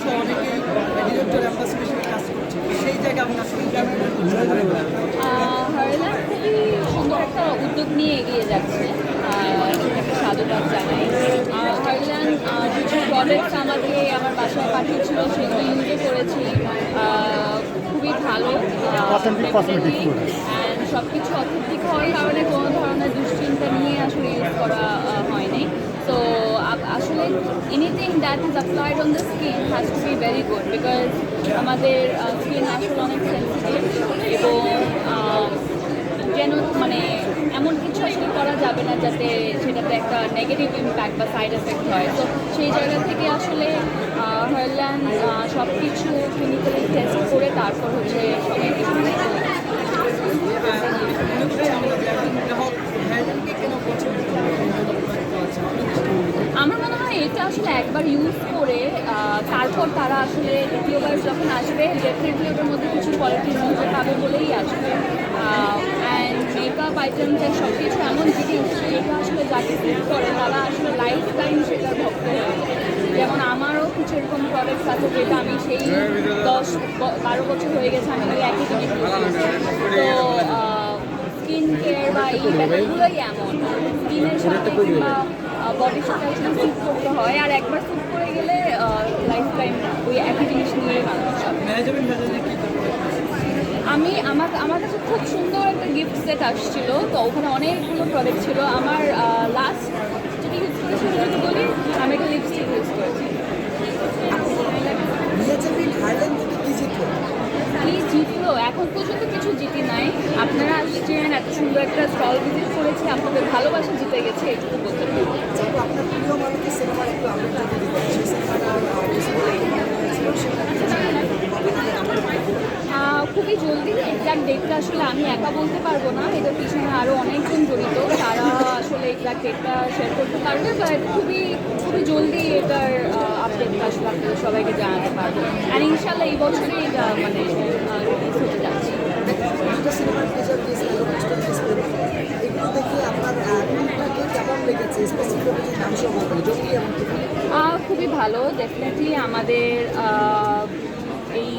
সহ অনেকেই director ambassador হিসেবে কাজ করছে। সেই জায়গায় আপনি আসলে খুবই সুন্দর একটা উদ্যোগ নিয়ে এগিয়ে যাচ্ছে। সেটাকে সাধুবাদ জানাই। হারলান কিছু প্রোডাক্টস আমাকে আমার বাসায় পাঠিয়েছিল সেগুলো ইউজও করেছি। খুবই ভালো. সব কিছু অথেন্টিক হওয়ার কারণে কোনো ধরনের দুশ্চিন্তা নিয়ে আসলে ইউজ করা হয়নি। তো আসলে anything that is applied on the skin has to be very good because আমাদের স্কিন আসলে অনেক সেন্সিটিভ এবং যেন মানে এমন কিছু আসলে করা যাবে না যাতে সেটাতে একটা নেগেটিভ ইম্প্যাক্ট বা সাইড এফেক্ট হয়। তো সেই জায়গা থেকে আসলে হারল্যান সব কিছু ক্লিনিক্যালি টেস্ট করে তারপর হচ্ছে সবাইকে হ্যান্ডেলকে কেন পছন্দ আমার মনে হয় এটা আসলে একবার ইউজ করে তারপর তারা আসলে দ্বিতীয়বার যখন আসবে ডেফিনেটলি ওটার মধ্যে কিছু কোয়ালিটি মধ্যে পাবে বলেই আসবে। অ্যান্ড মেকআপ আইটেমসের সব কিছু এমন জিনিস যেটা আসলে যাকে ফিট করে, তারা আসলে লাইফ টাইম সেটার ভক্ত যেমন আমারও কিছু এরকম প্রোডাক্টস আছে যেটা আমি সেই দশ বারো বছর হয়ে গেছে আমি একই জিনিস তো স্কিন কেয়ার বা এই ব্যাপারগুলোই এমন। স্কিনের সাথে কিংবা বডির সাথে স্যুট করতে হয়। আর একবার স্যুট করে গেলে লাইফ টাইম ওই একই জিনিস নিয়ে মানুষ আমি আমার আমার কাছে খুব সুন্দর একটা গিফট সেট আসছিল। তো ওখানে অনেকগুলো প্রোডাক্ট ছিল। আমার লাস্ট যেটা ইউজ করেছি যদি বলি আমি একটা লিপস্টিক ইউজ করেছি ম্যানেজমেন্ট হ্যান্ডেল থেকে কি জিতলো কি জিতলো এখন পর্যন্ত কিছু জিতি নাই। আপনারা আসছেন এত সুন্দর একটা স্টল ভিজিট করেছি আপনাদের ভালোবাসা জিতে গেছে এটুকু বলতে আপনার প্রিয় মানুষকে সিনেমার একটু আপডেট দিতে দিতে সেই খুবই জলদি এক্সাক্ট ডেটটা আসলে আমি একা বলতে পারব না এটার পিছনে আরও অনেকজন জড়িত তারা আসলে এক্সাক্ট ডেটটা শেয়ার করতে পারবে বাট খুবই খুবই জলদি এটার আপডেটটা আসলে আপনাদের সবাইকে জানাতে পারব আর ইনশাল্লাহ এই বছরই মানে রিলিজ হতে যাচ্ছে দুটো সিনেমার ফিচার দিয়েছে এগুলো দেখে আপনার কোনটাকে কেমন লেগেছে স্পেসিফিক নাম সহ বলবেন যদি এমন কিছু আহ, খুবই ভালো ডেফিনেটলি আমাদের এই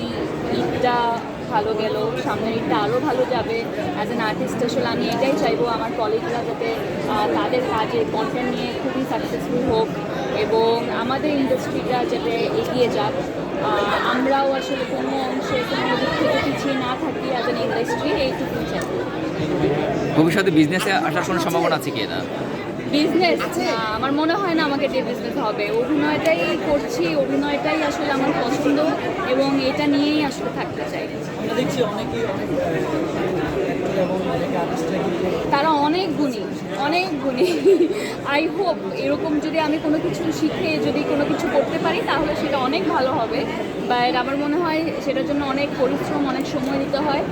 ঈদটা ভালো গেল, সামনের ঈদটা আরও ভালো যাবে। অ্যাজ অ্যান আর্টিস্ট আসলে আমি এটাই চাইব আমার কলেজরা যাতে তাদের কাজে কন্টেন্ট নিয়ে খুবই সাকসেসফুল হোক এবং আমাদের ইন্ডাস্ট্রিটা যাতে এগিয়ে যাক। আমরাও আসলে কোনো অংশে, কোনো দিক থেকে পিছিয়ে না থাকি অ্যাজ অ্যান ইন্ডাস্ট্রি এইটুকুই চাইব ভবিষ্যতে বিজনেসে আসার কোনো সম্ভাবনা আছে কি না বিজনেস আমার মনে হয় না আমাকে ডে বিজনেস হবে। অভিনয়টাই করছি অভিনয়টাই আসলে আমার পছন্দ এবং এটা নিয়েই আসলে থাকতে চাই। আমরা দেখছি অনেকেই অনেক actor তারা অনেক গুণী অনেক গুণী। আই হোপ এরকম যদি আমি কোনো কিছু শিখে যদি কোনো কিছু করতে পারি, তাহলে সেটা অনেক ভালো হবে। বাট আমার মনে হয় সেটার জন্য অনেক পরিশ্রম, অনেক সময় দিতে হয়।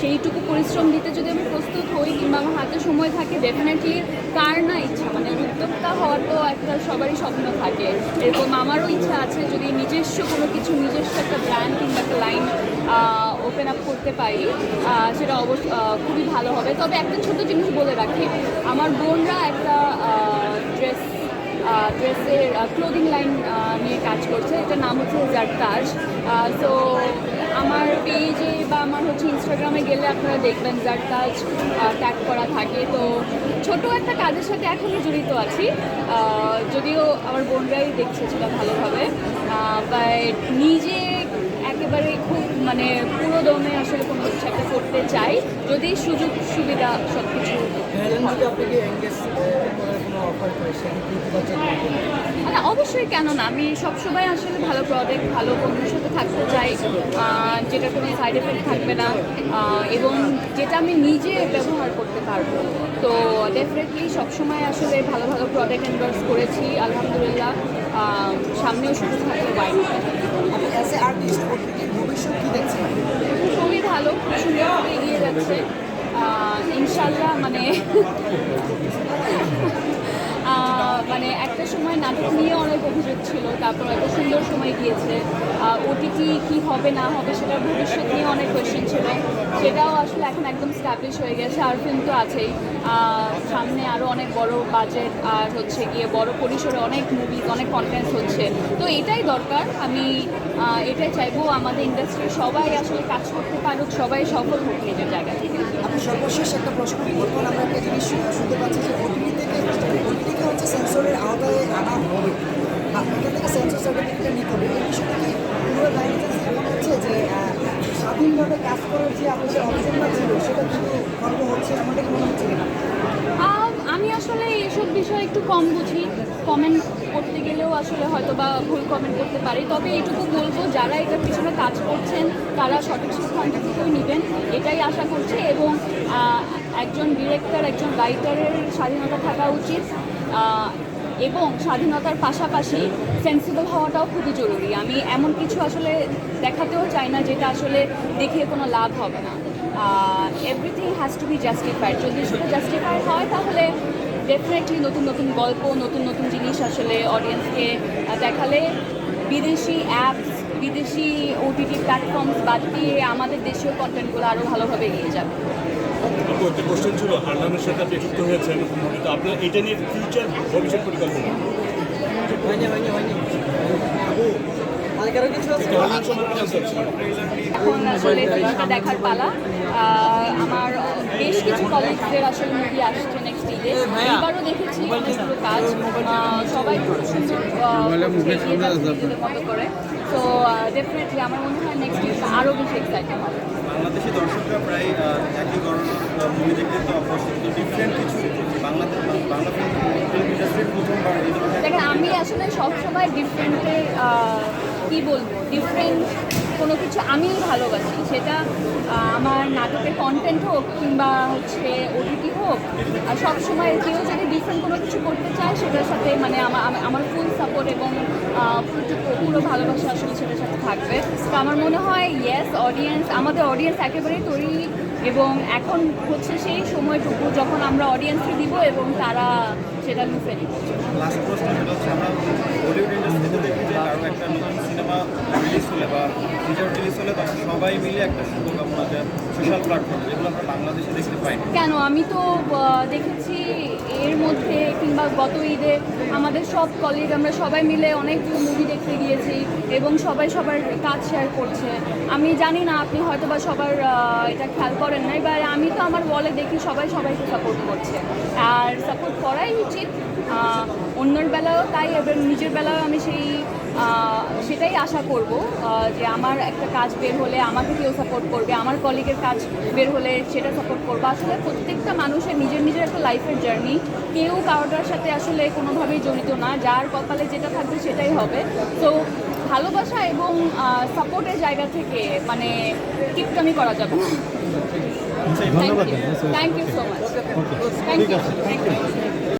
সেইটুকু পরিশ্রম দিতে যদি আমি প্রস্তুত হই কিংবা আমার হাতে সময় থাকে ডেফিনেটলি কার না ইচ্ছা? মানে উদ্যোক্তা হওয়ার তো একটা সবারই স্বপ্ন থাকে। এরকম আমারও ইচ্ছা আছে যদি নিজস্ব কোনো কিছু, নিজস্ব একটা ব্র্যান্ড কিংবা একটা লাইন ওপেন আপ করতে পারি সেটা অবশ্য খুবই ভালো হবে। তবে একটা ছোট জিনিস বলে রাখি, আমার বোনরা একটা ড্রেস ড্রেসের ক্লোদিং লাইন নিয়ে কাজ করছে, এটার নাম হচ্ছে জারতাজ তো আমার পেজে বা আমার হচ্ছে ইনস্টাগ্রামে গেলে আপনারা দেখবেন জারতাজ ট্যাগ করা থাকে। তো ছোট একটা কাজের সাথে এখনও জড়িত আছি। যদিও আমার বোনরাই দেখছে সেটা ভালোভাবে। বাট নিজে একেবারে খুব মানে পুরো দমে আসলে কোনো কিছু একটা করতে চাই, যদি সুযোগ সুবিধা সব কিছু মানে অবশ্যই কেন না, আমি সবসময় আসলে ভালো প্রোডাক্ট ভালো বন্ধুর সাথে থাকতে চাই যেটা কোনো সাইড এফেক্ট থাকবে না এবং যেটা আমি নিজে ব্যবহার করতে পারব। তো ডেফিনেটলি সবসময় আসলে ভালো ভালো প্রোডাক্ট এন্ডোর্স করেছি, আলহামদুলিল্লাহ সামনেও শুধু থাকলে বাইরে অ্যাজ এ আর্টিস্ট ভবিষ্যৎ কী দেখছেন খুবই ভালো সুন্দরভাবে এগিয়ে যাচ্ছে। ইনশাল্লাহ মানে মানে একটা সময় নাটক নিয়ে অনেক অভিযোগ ছিল, তারপর একটা সুন্দর সময় গিয়েছে। ওটিটি কি হবে, না হবে সেটার ভবিষ্যৎ নিয়ে অনেক কোয়েশ্চেন ছিল। সেটাও আসলে এখন একদম স্ট্যাবলিশ হয়ে গেছে, আর ফিল্ম তো আছেই। সামনে আরও অনেক বড় বাজেট আর হচ্ছে গিয়ে বড় পরিসরে অনেক মুভিজ অনেক কন্টেন্ট হচ্ছে। তো এটাই দরকার। আমি এটাই চাইব আমাদের ইন্ডাস্ট্রির সবাই আসলে কাজ করতে পারুক, সবাই সফল হোক নিজের জায়গা থেকে। সর্বশেষ একটা প্রশ্ন আমরা একটা জিনিস শুনতে পাচ্ছি যে ওটিটি থেকে ওটিটিকে হচ্ছে সেন্সরের আওতায় আনা হবে। থেকে সেন্সর নিতে হবে। এই পুরো এমন হচ্ছে যে স্বাধীনভাবে কাজ করার যে আপনার যে অপশনটা ছিল, সেটা কিন্তু খর্ব হচ্ছে কি মনে হচ্ছে আমি আসলে এসব বিষয়ে একটু কম বুঝি। কমেন্ট করতে গেলেও আসলে হয়তো বা ভুল কমেন্ট করতে পারি। তবে এইটুকু বলব, যারা এটার পিছনে কাজ করছেন, তারা সঠিক সিদ্ধান্তটুকুই নেবেন। এটাই আশা করছি এবং একজন ডিরেক্টর একজন রাইটারের স্বাধীনতা থাকা উচিত। এবং স্বাধীনতার পাশাপাশি সেন্সিবল হওয়াটাও খুবই জরুরি। আমি এমন কিছু আসলে দেখাতেও চাই না যেটা আসলে দেখিয়ে কোনো লাভ হবে না। Everything has to be justified যদি সেটা জাস্টিফাইড হয়, তাহলে ডেফিনেটলি নতুন নতুন গল্প, নতুন নতুন জিনিস আসলে অডিয়েন্সকে দেখালে বিদেশি অ্যাপস বিদেশি ওটিটি প্ল্যাটফর্মস বাদ দিয়ে আমাদের দেশীয় কন্টেন্টগুলো আরও ভালোভাবে এগিয়ে যাবে। একটা কোশ্চেন ছিল? হান্নানের সাথে আপনি যুক্ত হয়েছেন তো আপনার এটা নিয়ে ফিউচার ভবিষ্যৎ পরিকল্পনা? হয়নি কিছু আসলে ফিল্মটা দেখার পালা। আমার বেশ কিছু কলিগসদের আসলে মুভি আসছে নেক্সট ঈদে এবারও দেখেছি অনেকগুলো কাজ। সবাই খুব সুন্দর মতো করে। তো ডেফিনেটলি আমার মনে হয় নেক্সট ঈদ আরও বেশি এক্সাইটেড হবে। বাংলাদেশি দর্শকরা প্রায় একই ধরনের মুভি দেখতে তো অভ্যস্ত ডিফারেন্ট কিছু বাংলাদেশ বাংলা ফিল্ম ইন্ডাস্ট্রির প্রথমবার দেখেন, আমি আসলে সবসময় ডিফারেন্টে কি বলব? ডিফারেন্ট কোনো কিছু আমি ভালোবাসি। সেটা আমার নাটকের কন্টেন্ট হোক কিংবা হচ্ছে ওটিটি হোক, আর সবসময় কেউ যদি ডিফারেন্ট কোনো কিছু করতে চায়, সেটার সাথে মানে আমার ফুল সাপোর্ট এবং পুরো ভালোবাসা আসলে সেটার সাথে থাকবে। তো আমার মনে হয় ইয়েস অডিয়েন্স আমাদের অডিয়েন্স একেবারেই তৈরি এবং এখন হচ্ছে সেই সময়টুকু যখন আমরা অডিয়েন্সকে দিব এবং তারা সেটা লুফে নিচ্ছে লাস্ট প্রশ্ন সেটা হচ্ছে আমরা বলিউড ইন্ডাস্ট্রিতে দেখি যে কারও একটা নতুন সিনেমা রিলিজ হলে বা ফিচার রিলিজ হলে তখন সবাই মিলে একটা শুভকামনা যে সোশ্যাল প্ল্যাটফর্ম যেগুলো আমরা বাংলাদেশে দেখতে পাই কেন? আমি তো দেখেছি গত ঈদে আমাদের সব কলিগ আমরা সবাই মিলে অনেক মুভি দেখতে গিয়েছি এবং সবাই সবার কাজ শেয়ার করছে। আমি জানি না আপনি হয়তো বা সবার এটা খেয়াল করেন না এবার আমি তো আমার বলে দেখি সবাই সবাইকে সাপোর্ট করছে। আর সাপোর্ট করাই উচিত। অন্যের বেলাও তাই এবার নিজের বেলাও আমি সেই সেটাই আশা করব যে আমার একটা কাজ বের হলে আমাকে কেউ সাপোর্ট করবে আমার কলিগের কাজ বের হলে সেটা সাপোর্ট করবে। আসলে প্রত্যেকটা মানুষের নিজের নিজের একটা লাইফের জার্নি কেউ কারোটার সাথে আসলে কোনোভাবেই জড়িত না যার কপালে যেটা থাকবে সেটাই হবে। তো ভালোবাসা এবং সাপোর্টের জায়গা থেকে মানে কিপটামি করা যাবে। না thank you thank you so much thank you thank you